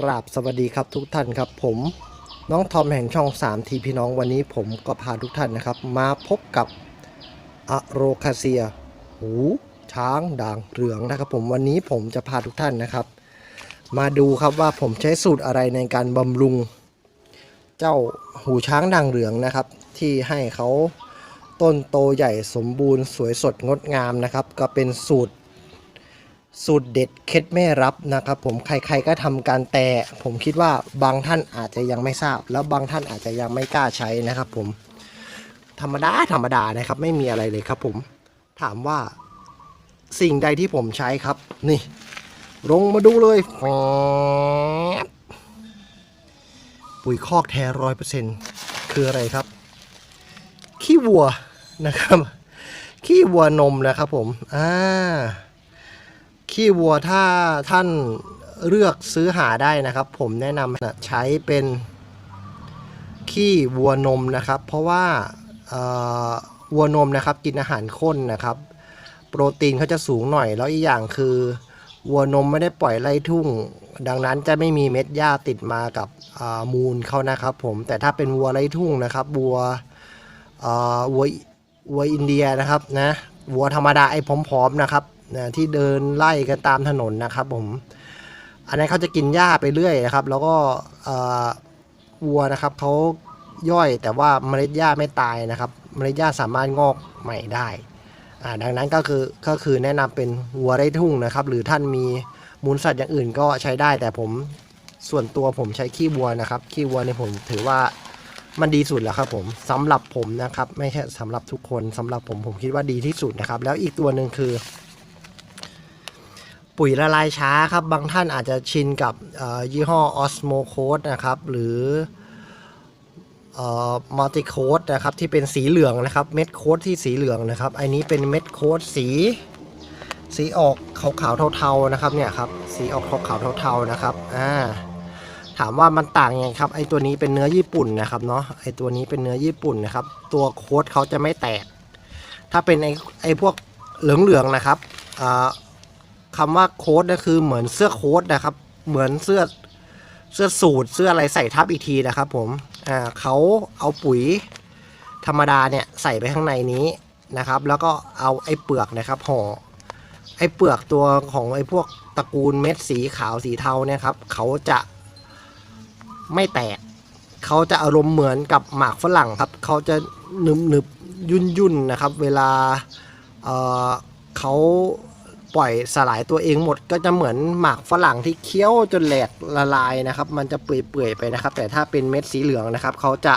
กราบสวัสดีครับทุกท่านครับผมน้องทอมแห่งช่อง 3 ทีพี่น้องวันนี้ผมก็พาทุกท่านนะครับ มาพบกับอะโรคาเซีย หู ช้างด่างเหลืองนะครับ ผมวันนี้ผมจะพาทุกท่านนะครับ มาดูครับว่าผมใช้สูตรอะไรในการบำรุง เจ้าหูช้างด่างเหลืองนะครับ ที่ให้เขาต้นโตใหญ่สมบูรณ์สวยสดงดงามนะครับ ก็เป็นสูตร สูตรเด็ดเคล็ดไม่รับนะครับ ผมใครๆก็ทำการแต่ผมคิดว่าบางท่านอาจจะยังไม่ทราบ แล้วบางท่านอาจจะยังไม่กล้าใช้นะครับ ผม ธรรมดาธรรมดานะครับ ไม่มีอะไรเลยครับ ผมถามว่าสิ่งใดที่ผมใช้ครับ นี่ ลงมาดูเลยแฟบปุ๋ยคอกแท้ร้อยเปอร์เซ็นคืออะไรครับ ขี้วัวนะครับ ขี้วัวนมนะครับผม อ่า ขี้วัวถ้าท่านเลือกซื้อหาได้นะครับ ผมแนะนำนะใช้เป็นขี้วัวนมนะครับ เพราะว่าวัวนมนะครับกินอาหารข้นนะครับ โปรตีนเขาจะสูงหน่อยแล้วอีกอย่างคือวัวนมไม่ได้ปล่อยไล่ทุ่ง ดังนั้นจะไม่มีเม็ดหญ้าติดมากับมูลเขานะครับ ผมแต่ถ้าเป็นวัวไล่ทุ่งนะครับวัววัววัวอินเดียนะครับนะวัวธรรมดาไอ้ผอมๆนะครับ นะที่เดินไล่กันตามถนนนะครับผม อันนั้นเขาจะกินหญ้าไปเรื่อยนะครับ แล้วก็วัวนะครับเขาย่อยแต่ว่าเมล็ดหญ้าไม่ตายนะครับเมล็ดหญ้าสามารถงอกใหม่ได้ดังนั้นก็คือก็คือแนะนำเป็นวัวไร่ทุ่งนะครับ หรือท่านมีมูลสัตว์อย่างอื่นก็ใช้ได้ แต่ผมส่วนตัวผมใช้ขี้วัวนะครับขี้วัวเนี่ยผมถือว่ามันดีสุดแล้วครับผมสำหรับผมนะครับ ไม่ใช่สำหรับทุกคนสำหรับผมผมคิดว่าดีที่สุดนะครับ แล้วอีกตัวหนึ่งคือ ปุ๋ยละลายช้าครับ บางท่านอาจจะชินกับยี่ห้อ Osmo Code นะครับ หรือมัลติโคดนะครับ ที่เป็นสีเหลืองนะครับ เม็ดโค้ดที่สีเหลืองนะครับอันนี้เป็นเม็ดโค้ดสีสีออกขาวๆเทาๆนะครับเนี่ยครับสีออกขาวๆเทาๆนะครับอ่าถามว่ามันต่างยังไงครับไอตัวนี้เป็นเนื้อญี่ปุ่นนะครับเนาะไอตัวนี้เป็นเนื้อญี่ปุ่นนะครับ ตัวโค้ดเขาจะไม่แตก ถ้าเป็นไอไอพวกเหลืองๆนะครับอ่า คำว่าโค้ดก็คือเหมือนเสื้อโค้ดนะครับ เหมือนเสื้อเสื้อสูทเสื้ออะไรใส่ทับอีกทีนะครับ ผมอ่าเขาเอาปุ๋ยธรรมดาเนี่ยใส่ไปข้างในนี้นะครับ แล้วก็เอาไอ้เปลือกนะครับห่อไอ้เปลือกตัวของไอ้พวกตระกูลเม็ดสีขาวสีเทาเนี่ยครับเขาจะไม่แตกเขาจะอารมณ์เหมือนกับหมากฝรั่งครับเขาจะหนึบหนึบยุ่นยุ่นนะครับ เวลาเอ่อเขา ปล่อยสลายตัวเองหมดก็จะเหมือนหมากฝรั่งที่เคี้ยวจนแหลกละลายนะครับ มันจะเปื่อยๆไปนะครับ แต่ถ้าเป็นเม็ดสีเหลืองนะครับเขาจะ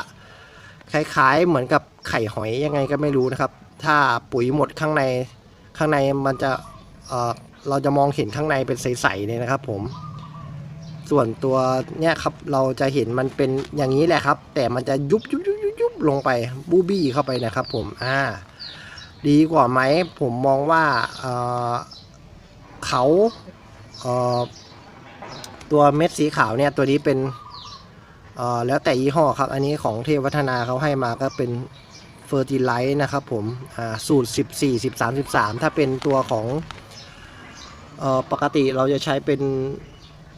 คล้ายๆเหมือนกับไข่หอยยังไงก็ไม่รู้นะครับ ถ้าปุ๋ยหมดข้างในข้างในมันจะเออเราจะมองเห็นข้างในเป็นใสๆเนี่ยนะครับ ผม ส่วนตัวเนี่ยครับเราจะเห็นมันเป็นอย่างนี้แหละครับ แต่มันจะยุบยุบยุบยุบลงไปบูบี้เข้าไปนะครับ ผมอ่าดีกว่าไหมผมมองว่าเออ เขาเตัวเม็ดสีขาวเนี่ยตัวนี้เป็นแล้วแต่ยี่ห้อครับ อันนี้ของเทพวัฒนาเขาให้มาก็เป็นเฟอร์ติไลท์นะครับผมอ่าสูตร 14 13 13 ถ้าเป็นตัวของอปกติเราจะใช้เป็น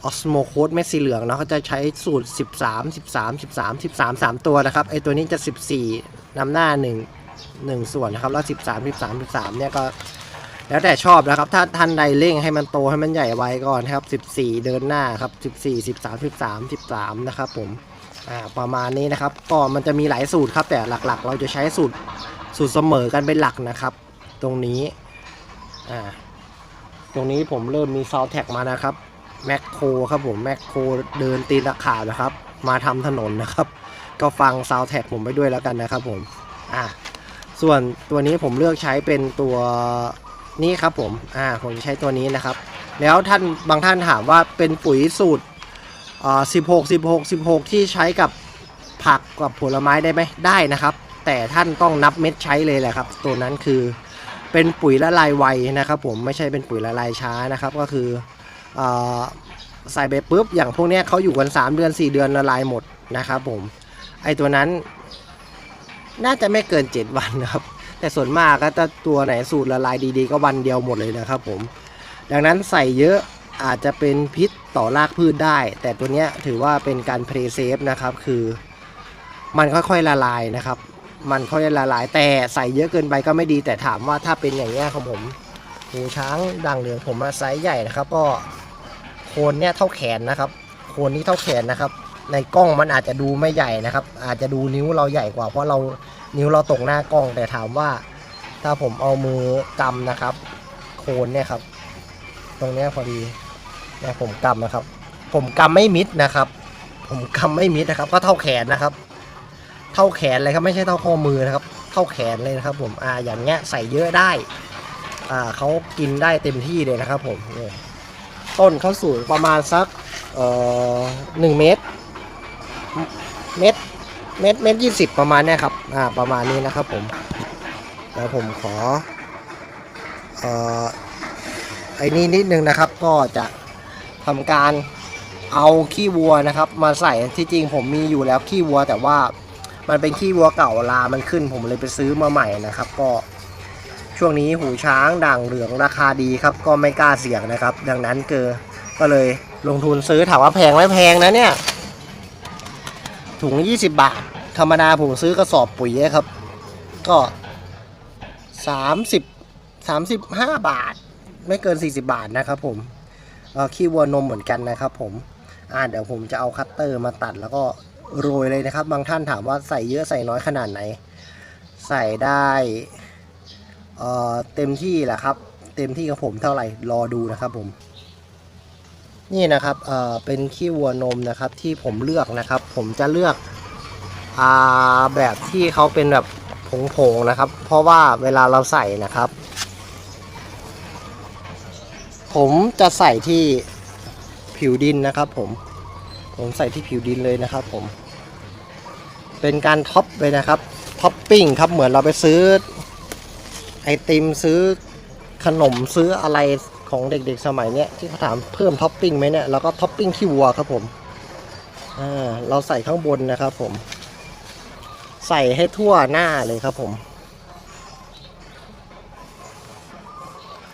ออสโมโคดเม็ดสีเหลืองเนาะเขาจะใช้สูตร 13 13 13 13 3 ตัวนะครับไอตัวนี้จะ 14นำหน้า 1 1 ส่วนนะครับ แล้ว 13 13 13เนี่ยก็ แล้วแต่ชอบนะครับ ถ้าท่านใดเร่งให้มันโตให้มันใหญ่ไว้ก่อนครับ 14 เดินหน้าครับ 14 13 13 13 นะครับผมอ่าประมาณนี้นะครับ ก็มันจะมีหลายสูตรครับ แต่หลักๆ เราจะใช้สูตรสูตรเสมอกันเป็นหลักนะครับ ตรงนี้อ่าตรงนี้ผมเริ่มมีซาวแท็กมานะครับแมคโครครับผมแมคโครเดินตีนตะขาบนะครับ มาทำถนนนะครับ ก็ฟังซาวแท็กผมไปด้วยแล้วกันนะครับผมอ่าส่วนตัวนี้ผมเลือกใช้เป็นตัว นี้ครับผม อ่า ผมใช้ตัวนี้นะครับ แล้วท่านบางท่านถามว่าเป็นปุ๋ยสูตรอ่า16 16 16ที่ใช้กับผักกับผลไม้ได้ไหมได้นะครับ แต่ท่านต้องนับเม็ดใช้เลยแหละครับ ตัวนั้นคือเป็นปุ๋ยละลายไวนะครับ ผมไม่ใช่เป็นปุ๋ยละลายช้านะครับ ก็คืออ่าใส่ไปปุ๊บอย่างพวกนี้เขาอยู่กัน 3 เดือน 4 เดือนละลายหมดนะครับผม ไอตัวนั้น น่าจะไม่เกิน 7 วันนะครับ แต่ส่วนมากก็จะตัวไหนสูตรละลายดีๆ ก็วันเดียวหมดเลยนะครับผม ดังนั้นใส่เยอะอาจจะเป็นพิษต่อรากพืชได้ แต่ตัวนี้ถือว่าเป็นการเพลย์เซฟนะครับ คือ มันค่อยๆละลายนะครับ มันค่อยๆละลาย แต่ใส่เยอะเกินไปก็ไม่ดี แต่ถามว่าถ้าเป็นอย่างเงี้ยของผมหูช้างด่างเหลืองผมมาไซส์ใหญ่นะครับ ก็โคนเนี่ยเท่าแขนนะครับ โคนนี้เท่าแขนนะครับ ในกล้องมันอาจจะดูไม่ใหญ่นะครับ อาจจะดูนิ้วเราใหญ่กว่า เพราะเรานิ้วเราตรงหน้ากล้องแต่ถามว่า ถ้าผมเอามือกำนะครับ โคนเนี่ยครับ ตรงเนี้ยพอดีเนี่ยผมกำนะครับ ผมกำไม่มิดนะครับ ผมกำไม่มิดนะครับ ก็เท่าแขนนะครับ เท่าแขนเลยครับไม่ใช่เท่าข้อมือนะครับ เท่าแขนเลยนะครับ ผมอ่าอย่างเงี้ยใส่เยอะได้อ่าเขากินได้เต็มที่เลยนะครับ ผมนี่ต้นเขาสูงประมาณสักเอ่อหนึ่งเมตร เมตรเมตรเมตรยี่สิบประมาณนี้ครับ อ่า ประมาณนี้นะครับผม แล้วผมขอ เอ่อ ไอ้นี่นิดนึงนะครับ ก็จะทำการเอาขี้วัวนะครับ มาใส่ ที่จริงผมมีอยู่แล้วขี้วัว แต่ว่ามันเป็นขี้วัวเก่าลา มันขึ้น ผมเลยไปซื้อมาใหม่นะครับ ก็ช่วงนี้หูช้างด่างเหลืองราคาดีครับ ก็ไม่กล้าเสี่ยงนะครับ ดังนั้นเกอก็เลยลงทุนซื้อถามว่าแพงไหมแพงนะเนี่ย ถุง 20 บาท ธรรมดาผมซื้อกระสอบปุ๋ยครับ ก็ 30 35 บาท ไม่เกิน 40 บาทนะครับผมขี้วัวนมเหมือนกันนะครับผมอ่าเดี๋ยวผมจะเอาคัตเตอร์มาตัดแล้วก็โรยเลยนะครับ บางท่านถามว่าใส่เยอะใส่น้อยขนาดไหน ใส่ได้เเต็มที่แหละครับ เต็มที่กับผมเท่าไหร่รอดูนะครับผม นี่นะครับเอ่อเป็นขี้วัวนมนะครับที่ผมเลือกนะครับ ผมจะเลือกอ่าแบบที่เขาเป็นแบบผงๆนะครับ เพราะว่าเวลาเราใส่นะครับ ผมจะใส่ที่ผิวดินนะครับ ผมผมใส่ที่ผิวดินเลยนะครับ ผม เป็นการท็อปเลยนะครับท็อปปิ้งครับเหมือนเราไปซื้อไอติมซื้อขนมซื้ออะไร ของเด็กๆสมัยเนี้ยที่เขาถามเพิ่มท็อปปิ้งไหมเนี่ยเราก็ท็อปปิ้งขี้วัวครับผมอ่าเราใส่ข้างบนนะครับผม ใส่ให้ทั่วหน้าเลยครับผม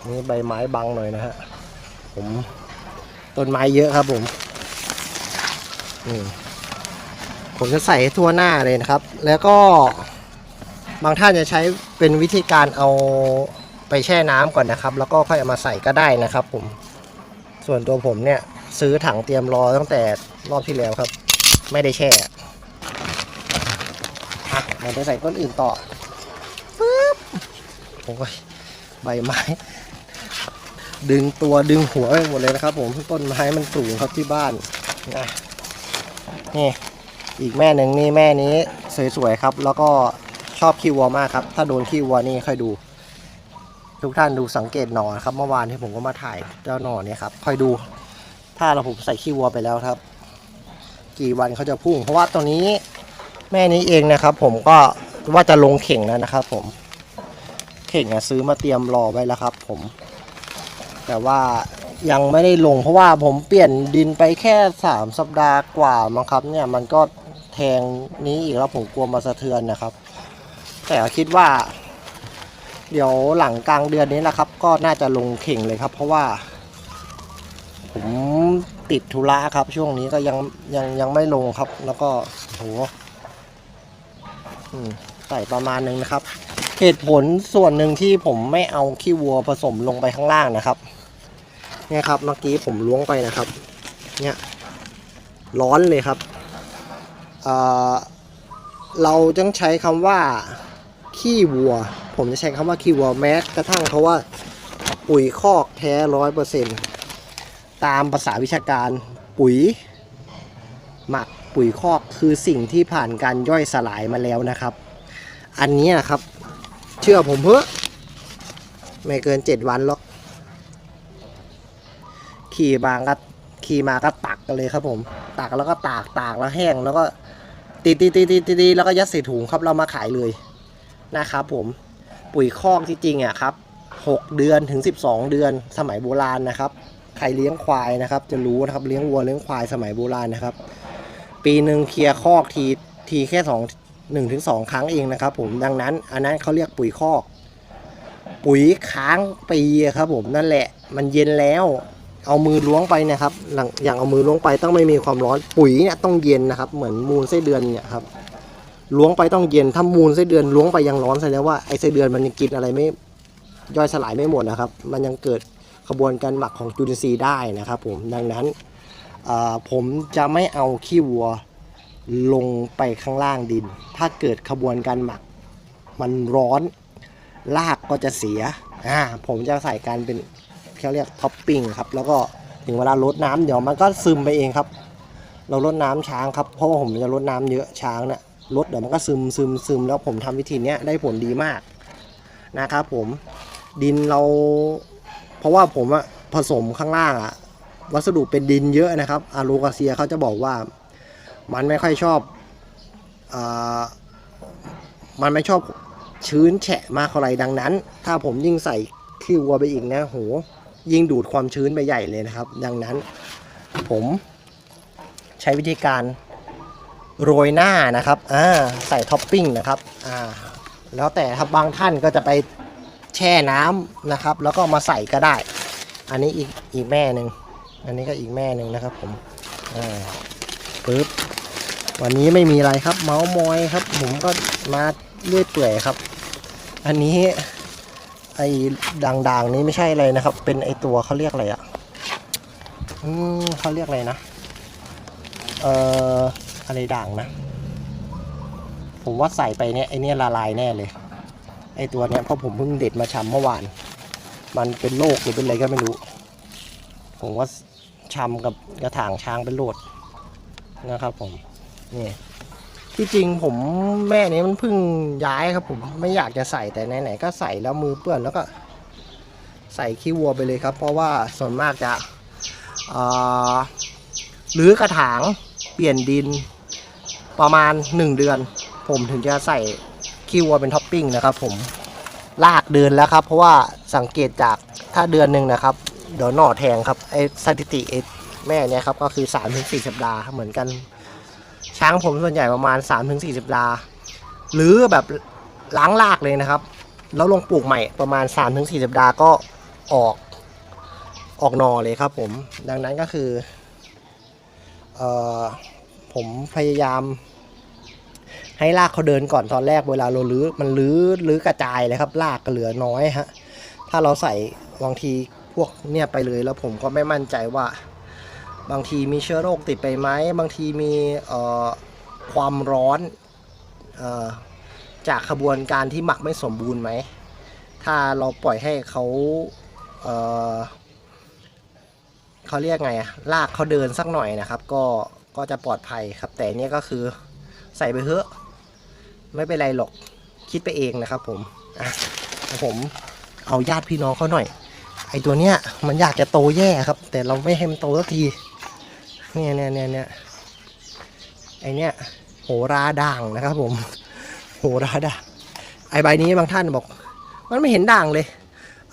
นี่ใบไม้บังหน่อยนะฮะผมต้นไม้เยอะครับผมนี่ผมจะใส่ให้ทั่วหน้าเลยนะครับ แล้วก็บางท่านจะใช้เป็นวิธีการเอา ไปแช่น้ำก่อนนะครับ แล้วก็ค่อยเอามาใส่ก็ได้นะครับ ผม ส่วนตัวผมเนี่ยซื้อถังเตรียมรอตั้งแต่รอบที่แล้วครับ ไม่ได้แช่อะเราจะใส่ต้นอื่นต่อปึ๊บโอ้ยใบไม้ ดึงตัวดึงหัวไปหมดเลยนะครับ ผมต้นไม้มันสูงครับที่บ้านนะนี่อีกแม่หนึ่งนี่แม่นี้สวยๆครับ แล้วก็ชอบขี้วัวมากครับ ถ้าโดนขี้วัวนี่ค่อยดู ทุกท่านดูสังเกตหนอนครับ เมื่อวานที่ผมก็มาถ่ายเจ้าหนอนเนี่ยครับค่อยดู ถ้าเราผมใส่ขี้วัวไปแล้วครับ กี่วันเขาจะพุ่ง เพราะว่าตัวนี้แม่นี้เองนะครับ ผมก็ว่าจะลงเข่งแล้วนะครับ ผม เข่งซื้อมาเตรียมรอไว้แล้วครับ ผม แต่ว่ายังไม่ได้ลงเพราะว่าผมเปลี่ยนดินไปแค่สามสัปดาห์กว่ามั้งครับ เนี่ยมันก็แทงนี้อีกแล้วผมกลัวมาสะเทือนนะครับ แต่คิดว่า เดี๋ยวหลังกลางเดือนนี้แหละครับ ก็น่าจะลงเข่งเลยครับ เพราะว่า ผมติดธุระครับ ช่วงนี้ก็ยังยังยังไม่ลงครับ แล้วก็โหใส่ประมาณนึงนะครับ เหตุผลส่วนหนึ่งที่ผมไม่เอาขี้วัวผสมลงไปข้างล่างนะครับเนี่ยครับเมื่อกี้ผมล้วงไปนะครับ เนี่ยร้อนเลยครับเเราต้องใช้คำว่า ขี้วัว ผมจะใช้คำว่าขี้วัวแม้กระทั่งเขาว่าปุ๋ยคอกแท้ร้อยเปอร์เซ็นตามภาษาวิชาการปุ๋ย หมักปุ๋ยคอกคือสิ่งที่ผ่านการย่อยสลายมาแล้วนะครับ อันนี้นะครับ เชื่อผมเพื่อไม่เกินเจ็ดวันหรอก ขี่มาก็ขี่มาก็ตักกันเลยครับผม ตักแล้วก็ตากตากแล้วแห้งแล้วก็ตีตีตีตีตีแล้วก็ยัดใส่ถุงครับเรามาขายเลย นะครับผมปุ๋ยคอกที่จริงอะครับหกเดือนถึงสิบสองเดือนสมัยโบราณนะครับใครเลี้ยงควายนะครับ จะรู้นะครับเลี้ยงวัวเลี้ยงควายสมัยโบราณนะครับ ปีหนึ่งเคลียร์คอกทีทีแค่สองหนึ่งถึงสองครั้งเองนะครับ ผมดังนั้น อันนั้นเขาเรียกปุ๋ยคอก ปุ๋ยค้างปีครับ ผมนั่นแหละ มันเย็นแล้วเอามือล้วงไปนะครับอย่างเอามือล้วงไปต้องไม่มีความร้อนปุ๋ยเนี่ยต้องเย็นนะครับ เหมือนมูลไส้เดือนเนี่ยครับ ล้วงไปต้องเย็นถ้ามูลไส้เดือนล้วงไปยังร้อนแสดงว่าไอไส้เดือนมันยังกินอะไรไม่ย่อยสลายไม่หมดนะครับ มันยังเกิดขบวนการหมักของจุลินทรีย์ได้นะครับผมดังนั้นผมจะไม่เอาขี้วัวลงไปข้างล่างดิน ถ้าเกิดขบวนการหมักมันร้อนรากก็จะเสียอ่าผมจะใส่การเป็นเขาเรียกท็อปปิ้งครับแล้วก็ถึงเวลารดน้ำเดี๋ยวมันก็ซึมไปเองครับ เรารดน้ำช้างครับเพราะว่าผมจะรดน้ำเยอะช้างเนะี่ย รดเดี๋ยวมันก็ซึมซึมซึมแล้วผมทำวิธีเนี้ยได้ผลดีมากนะครับผมดินเรา เพราะว่าผมอะผสมข้างล่างอะวัสดุเป็นดินเยอะนะครับอารูกาเซียเขาจะบอกว่ามันไม่ค่อยชอบอมันไม่ชอบชื้นแฉะมากเท่าไรดังนั้น ถ้าผมยิ่งใส่ขี้วัวไปอีกนะโหยิ่งดูดความชื้นไปใหญ่เลยนะครับ ดังนั้นผมใช้วิธีการ โรยหน้านะครับอ่าใส่ท็อปปิ้งนะครับอ่าแล้วแต่ครับบางท่านก็จะไปแช่น้ำนะครับ แล้วก็มาใส่ก็ได้ อันนี้อีกอีกแม่หนึ่งอันนี้ก็อีกแม่หนึ่งนะครับผมอ่าปึ๊บวันนี้ไม่มีอะไรครับ เมาส์มอยครับ ผมก็มาเรื่อยเปื่อยครับ อันนี้ไอ้ด่างๆนี้ไม่ใช่อะไรนะครับ เป็นไอ้ตัวเขาเรียกอะไรอะอืมเขาเรียกอะไรนะ เอ่ออะไรด่างนะ ผมว่าใส่ไปเนี่ยไอเนี่ยละลายแน่เลย ไอตัวเนี้ยเพราะผมเพิ่งเด็ดมาชำเมื่อวาน มันเป็นโรคหรือเป็นอะไรก็ไม่รู้ ผมว่าชำกับกระถางช้างเป็นโรคนะครับผมนี่ที่จริงผมแม่นี้มันเพิ่งย้ายครับผมไม่อยากจะใส่แต่ไหนๆก็ใส่แล้วมือเปื้อนแล้วก็ใส่ขี้วัวไปเลยครับ เพราะว่าส่วนมากจะเอ่อรื้อกระถางเปลี่ยนดิน ประมาณ 1 เดือน ผมถึงจะใส่ขี้วัวเป็นท็อปปิ้งนะครับ ผมลากเดือนแล้วครับ เพราะว่าสังเกตจากถ้าเดือนหนึ่งนะครับเดี๋ยวหน่อแทงครับไอสถิติไอแม่เนี่ยครับก็คือ3าถึงสสัปดาห์เหมือนกัน ช้างผมส่วนใหญ่ประมาณ3าถึงสสัปดาห์หรือแบบล้างลากเลยนะครับ แล้วลงปลูกใหม่ประมาณ3าถึงสสัปดาห์ก็ออกออกหนอเลยครับผม ดังนั้นก็คือเออ ผมพยายาม ให้รากเขาเดินก่อนตอนแรกเวลาเราลื้อมันลื้อลื้อกระจายเลยครับรากก็เหลือน้อยฮะถ้าเราใส่บางทีพวกเนี่ยไปเลยแล้วผมก็ไม่มั่นใจว่า บางทีมีเชื้อโรคติดไปไหมบางทีมีความร้อนอจากขบวนการที่หมักไม่สมบูรณ์ไหม ถ้าเราปล่อยให้เขาเเขาเรียกไงอะรากเขาเดินสักหน่อยนะครับ ก็ ก็จะปลอดภัยครับ แต่เนี่ยก็คือใส่ไปเถอะไม่เป็นไรหรอกคิดไปเองนะครับผมผมเอาญาติพี่น้องเขาหน่อย ไอตัวเนี้ยมันอยากจะโตแย่ครับ แต่เราไม่ให้มันโตสักทีเนี่ยเนี่ยเนี่ยเนี่ยไอเนี้ยโหราด่างนะครับ ผม โหราด่างไอใบนี้บางท่านบอก มันไม่เห็นด่างเลย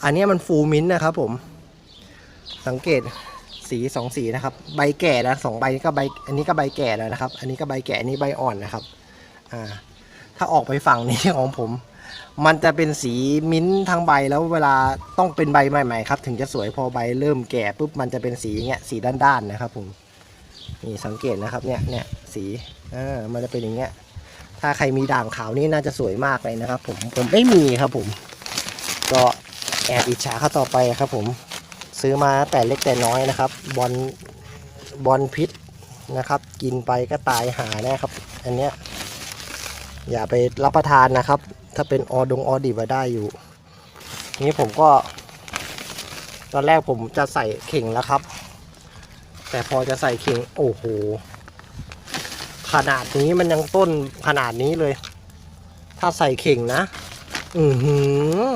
อันเนี้ยมันฟูมิ้นนะครับผม สังเกต สีสองสีนะครับ ใบแก่นะสองใบนี้ก็ใบอันนี้ก็ใบแก่แล้วนะครับ อันนี้ก็ใบแก่อันนี้ใบอ่อนนะครับอ่าถ้าออกไปฝั่งนี้ของผม มันจะเป็นสีมิ้นท์ทั้งใบแล้วเวลาต้องเป็นใบใหม่ๆครับถึงจะสวยพอใบเริ่มแก่ปุ๊บมันจะเป็นสีอย่างเงี้ยสีด้านๆนะครับผมนี่สังเกตนะครับเนี่ยเนี่ยสีอ่ามันจะเป็นอย่างเงี้ยถ้าใครมีด่างขาวนี่น่าจะสวยมากเลยนะครับ ผมผมไม่มีครับผม ก็แอบอิจฉาเขาต่อไปครับผม ซื้อมาแต่เล็กแต่น้อยนะครับ บอลบอลพิษนะครับ กินไปก็ตายหาแน่ครับ อันเนี้ยอย่าไปรับประทานนะครับ ถ้าเป็นออดงออดิบได้อยู่ นี้ผมก็ ตอนแรกผมจะใส่เข่งแล้วครับ แต่พอจะใส่เข่งโอ้โห ขนาดนี้มันยังต้นขนาดนี้เลย ถ้าใส่เข่งนะ อือหือ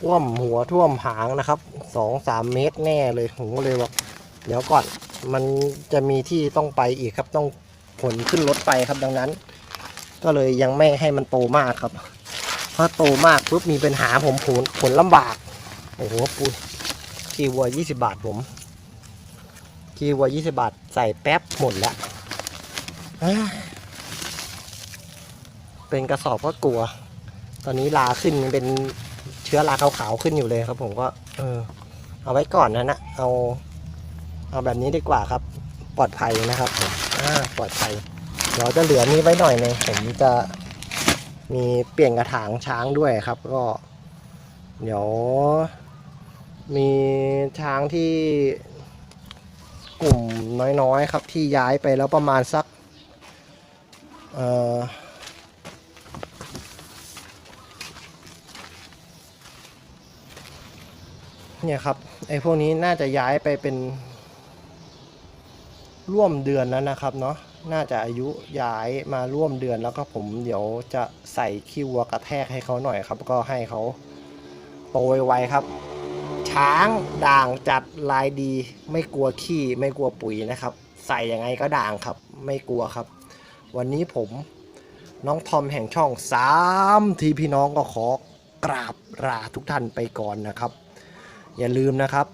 ท่วมหัวท่วมหางนะครับสองสามเมตรแน่เลยผมก็เลยบอกเดี๋ยวก่อนมันจะมีที่ต้องไปอีกครับต้องขนขึ้นรถไปครับดังนั้น ก็เลยยังไม่ให้มันโตมากครับ เพราะโตมากปุ๊บมีปัญหาผมผลผลลำบากโอ้โหปุยกีวัวยี่สิบาทผมกีวัวยี่สิบาทใส่แป๊บหมดแล้วเป็นกระสอบก็กลัว ตอนนี้ลาขึ้นมันเป็น ชื้อราขาวๆขึ้นอยู่เลยครับ ผมก็ เออ เอาไว้ก่อนนะนะเอา เอาแบบนี้ดีกว่าครับ ปลอดภัยนะครับผมอ่าปลอดภัยเดี๋ยวจะเหลือนี้ไว้หน่อยนึงผมจะมีเปลี่ยนกระถางช้างด้วยครับ ก็ เดี๋ยว มีช้างที่กลุ่มน้อยๆครับ ที่ย้ายไปแล้วประมาณสัก เอ่อ เนี่ยครับไอ้พวกนี้น่าจะย้ายไปเป็น ร่วมเดือนแล้วนะครับเนาะน่าจะอายุย้ายมาร่วมเดือนแล้วก็ผมเดี๋ยวจะใส่ขี้วัวกระแทกให้เขาหน่อยครับ ก็ให้เขาโตไวๆครับ ช้างด่างจัดลายดี ไม่กลัวขี้ไม่กลัวปุ๋ยนะครับ ใส่ยังไงก็ด่างครับ ไม่กลัวครับ วันนี้ผมน้องทอมแห่งช่อง3ทีพี่น้องก็ขอกราบลาทุกท่านไปก่อนนะครับ อย่าลืมนะครับ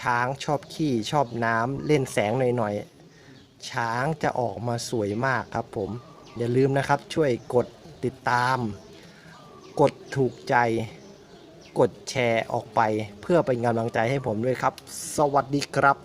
ช้างชอบขี้ชอบน้ำเล่นแสงหน่อยๆ ช้างจะออกมาสวยมากครับผม อย่าลืมนะครับช่วยกดติดตาม กดถูกใจ กดแชร์ออกไป เพื่อเป็นกำลังใจให้ผมด้วยครับ สวัสดีครับ